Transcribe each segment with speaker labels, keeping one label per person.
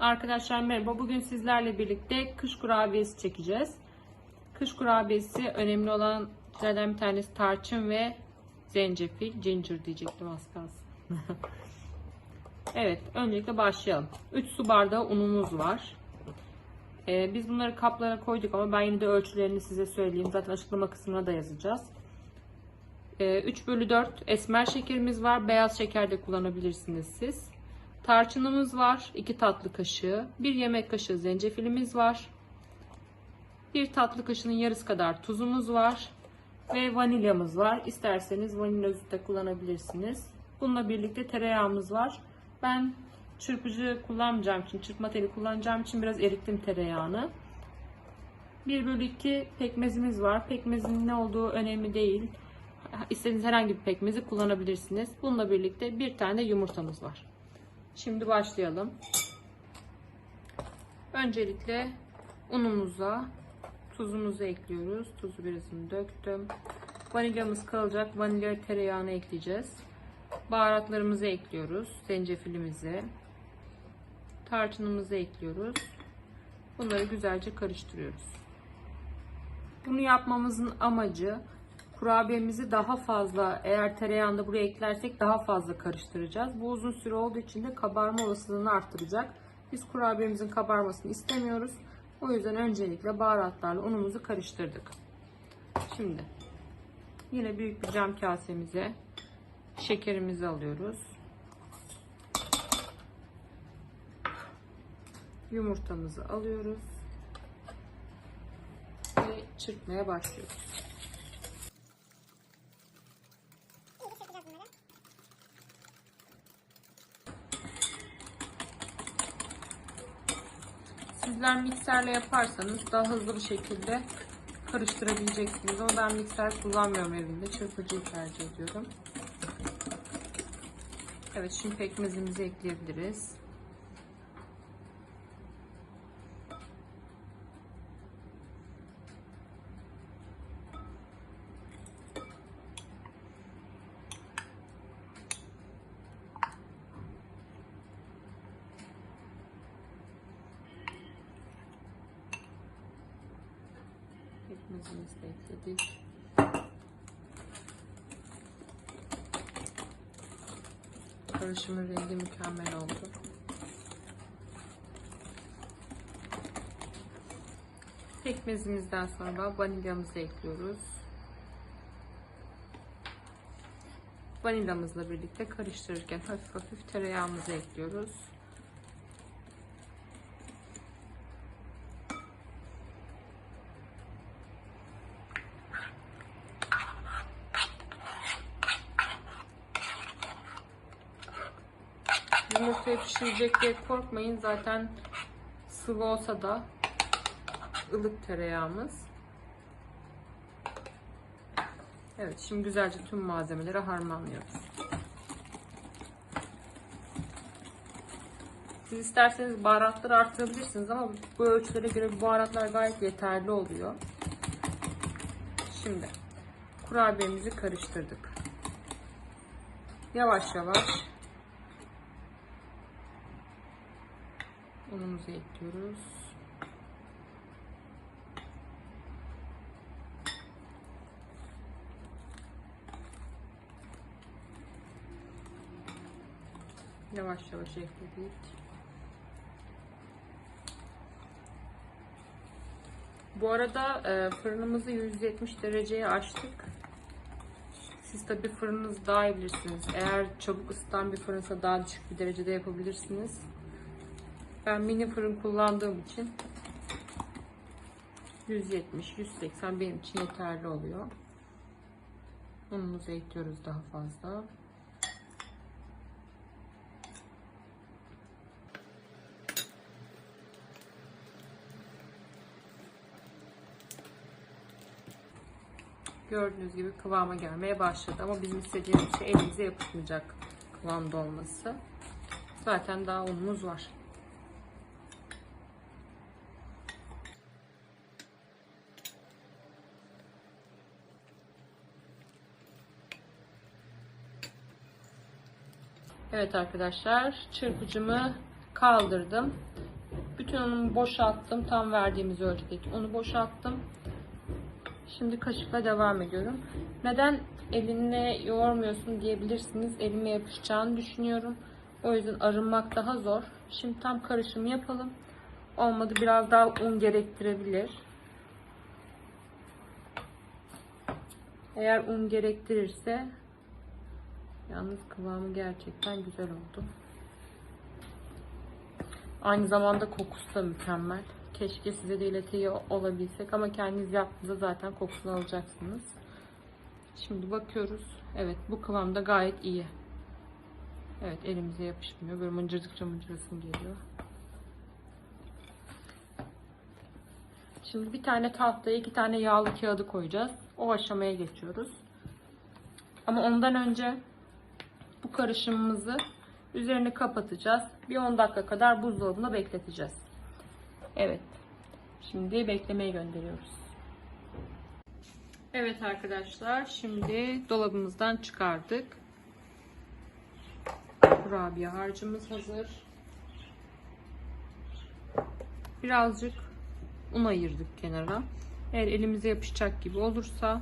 Speaker 1: Arkadaşlar merhaba. Bugün sizlerle birlikte kış kurabiyesi çekeceğiz. Kış kurabiyesi önemli olan şeylerden bir tanesi tarçın ve zencefil. Ginger diyecektim az kalsın. evet, öncelikle başlayalım. 3 su bardağı unumuz var. Ee, biz bunları kaplara koyduk ama ben yine de ölçülerini size söyleyeyim. Zaten açıklama kısmına da yazacağız. Ee, 3 bölü 4 esmer şekerimiz var. Beyaz şeker de kullanabilirsiniz siz. Tarçınımız var. 2 tatlı kaşığı. 1 yemek kaşığı zencefilimiz var. 1 tatlı kaşığının yarısı kadar tuzumuz var. Ve vanilyamız var. İsterseniz vanilya özü de kullanabilirsiniz. Bununla birlikte tereyağımız var. Ben çırpıcı kullanmayacağım için, çırpma teli kullanacağım için biraz erittim tereyağını. 1 bölü 2 pekmezimiz var. Pekmezin ne olduğu önemli değil. İstediğiniz herhangi bir pekmezi kullanabilirsiniz. Bununla birlikte bir tane yumurtamız var. Şimdi başlayalım. Öncelikle unumuza tuzumuzu ekliyoruz. Tuzu birazını döktüm. Vanilyamız kalacak. Vanilya tereyağını ekleyeceğiz. Baharatlarımızı ekliyoruz. Zencefilimizi. Tarçınımızı ekliyoruz. Bunları güzelce karıştırıyoruz. Bunu yapmamızın amacı kurabiyemizi daha fazla eğer tereyağını buraya eklersek daha fazla karıştıracağız. Bu uzun süre olduğu için de kabarma olasılığını arttıracak. Biz kurabiyemizin kabarmasını istemiyoruz. O yüzden öncelikle baharatlarla unumuzu karıştırdık. Şimdi yine büyük bir cam kasemize şekerimizi alıyoruz. Yumurtamızı alıyoruz ve çırpmaya başlıyoruz. Sizler mikserle yaparsanız daha hızlı bir şekilde karıştırabileceksiniz. Ama ben mikser kullanmıyorum evimde. Çırpıcıyı tercih ediyorum. Evet şimdi pekmezimizi ekleyebiliriz. Pekmezimizi ekledik. Karışımın rengi mükemmel oldu. Pekmezimizden sonra vanilyamızı ekliyoruz. Vanilyamızla birlikte karıştırırken hafif hafif tereyağımızı ekliyoruz. Yumurtayı pişirecek diye korkmayın. Zaten sıvı olsa da ılık tereyağımız. Evet şimdi güzelce tüm malzemeleri harmanlıyoruz. Siz isterseniz baharatları arttırabilirsiniz ama bu ölçülere göre baharatlar gayet yeterli oluyor. Şimdi kurabiyemizi karıştırdık. Yavaş yavaş unumuzu ekliyoruz. Yavaş yavaş ekledik. Bu arada e, fırınımızı 170 dereceye açtık. Siz tabi fırınınız daha iyi bilirsiniz. Eğer çabuk ısıtan bir fırınsa daha düşük bir derecede yapabilirsiniz. Ben mini fırın kullandığım için 170-180 benim için yeterli oluyor. Unumuzu ekliyoruz daha fazla. Gördüğünüz gibi kıvama gelmeye başladı ama bizim istediğimiz şey elimize yapışmayacak kıvamda olması. Zaten daha unumuz var. Evet arkadaşlar çırpıcımı kaldırdım. Bütün unumu boşalttım. Tam verdiğimiz ölçüdeki unu boşalttım. Şimdi kaşıkla devam ediyorum. Neden elinle yoğurmuyorsun diyebilirsiniz. Elime yapışacağını düşünüyorum. O yüzden arınmak daha zor. Şimdi tam karışımı yapalım. Olmadı biraz daha un gerektirebilir. Eğer un gerektirirse yalnız kıvamı gerçekten güzel oldu. Aynı zamanda kokusu da mükemmel. Keşke size de iletiyor olabilsek ama kendiniz yaptığınızda zaten kokusunu alacaksınız. Şimdi bakıyoruz. Evet bu kıvamda gayet iyi. Evet elimize yapışmıyor. Böyle mıncırdıkça mıncırasın geliyor. Şimdi bir tane tahtaya iki tane yağlı kağıdı koyacağız. O aşamaya geçiyoruz. Ama ondan önce bu karışımımızı üzerine kapatacağız. Bir 10 dakika kadar buzdolabında bekleteceğiz. Evet. Şimdi beklemeye gönderiyoruz. Evet arkadaşlar. Şimdi dolabımızdan çıkardık. Kurabiye harcımız hazır. Birazcık un ayırdık kenara. Eğer elimize yapışacak gibi olursa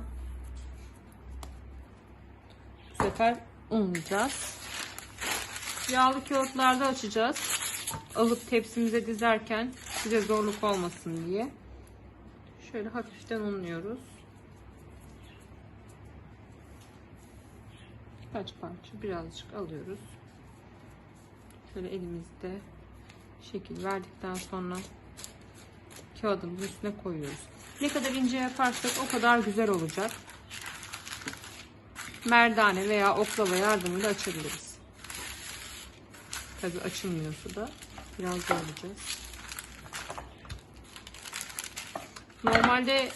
Speaker 1: bu sefer unlayacağız. Yağlı kağıtlarda açacağız. Alıp tepsimize dizerken bize zorluk olmasın diye. Şöyle hafiften unluyoruz. Kaç parça birazcık alıyoruz. Şöyle elimizde şekil verdikten sonra kağıdımızın üstüne koyuyoruz. Ne kadar ince yaparsak o kadar güzel olacak. Merdane veya oklava yardımıyla açabiliriz. Tabi açılmıyorsa da biraz zorlayacağız. Normalde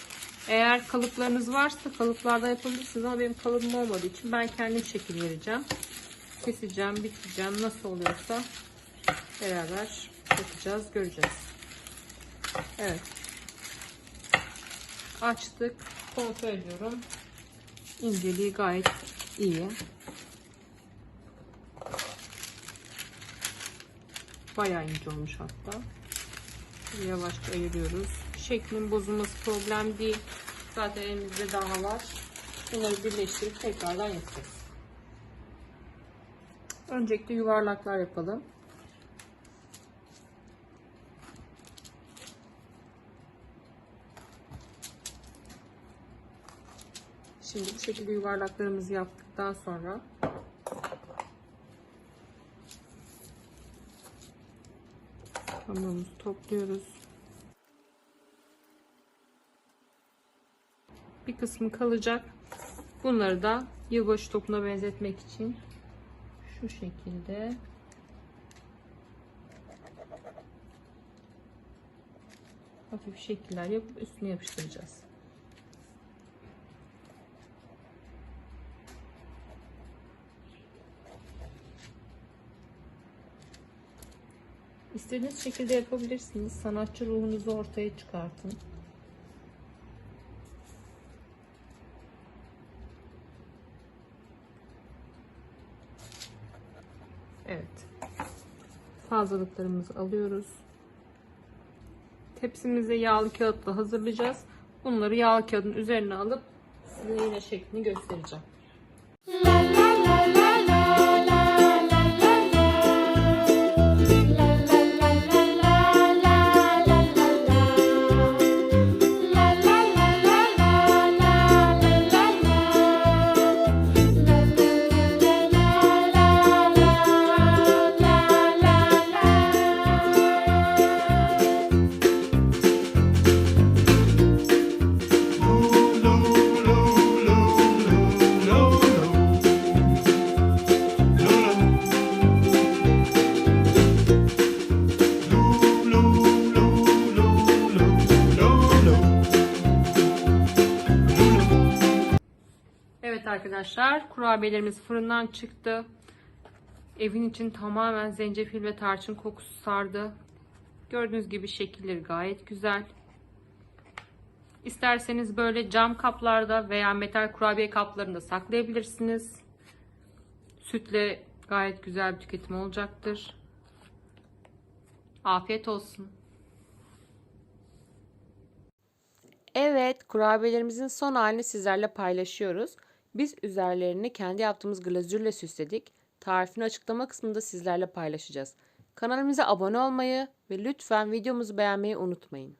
Speaker 1: eğer kalıplarınız varsa kalıplarda yapabilirsiniz ama benim kalıbım olmadığı için ben kendim şekil vereceğim. Keseceğim, bitireceğim. Nasıl oluyorsa beraber bakacağız, göreceğiz. Evet. Açtık. Kontrol ediyorum. İnceliği gayet iyi. Bayağı ince olmuş hatta. Yavaşça ayırıyoruz. Şeklin bozulması problem değil. Zaten elimizde daha var. Bunları birleştirip tekrardan yapacağız. Öncelikle yuvarlaklar yapalım. Şimdi bu şekilde yuvarlaklarımızı yaptıktan sonra hamurumuzu topluyoruz. Bir kısmı kalacak. Bunları da yılbaşı topuna benzetmek için şu şekilde hafif şekiller yapıp üstüne yapıştıracağız. İstediğiniz şekilde yapabilirsiniz. Sanatçı ruhunuzu ortaya çıkartın. Evet. Fazlalıklarımızı alıyoruz. Tepsimize yağlı kağıtla hazırlayacağız. Bunları yağlı kağıdın üzerine alıp size yine şeklini göstereceğim. arkadaşlar. Kurabiyelerimiz fırından çıktı. Evin için tamamen zencefil ve tarçın kokusu sardı. Gördüğünüz gibi şekilleri gayet güzel. İsterseniz böyle cam kaplarda veya metal kurabiye kaplarında saklayabilirsiniz. Sütle gayet güzel bir tüketim olacaktır. Afiyet olsun.
Speaker 2: Evet, kurabiyelerimizin son halini sizlerle paylaşıyoruz. Biz üzerlerini kendi yaptığımız glazürle süsledik. Tarifini açıklama kısmında sizlerle paylaşacağız. Kanalımıza abone olmayı ve lütfen videomuzu beğenmeyi unutmayın.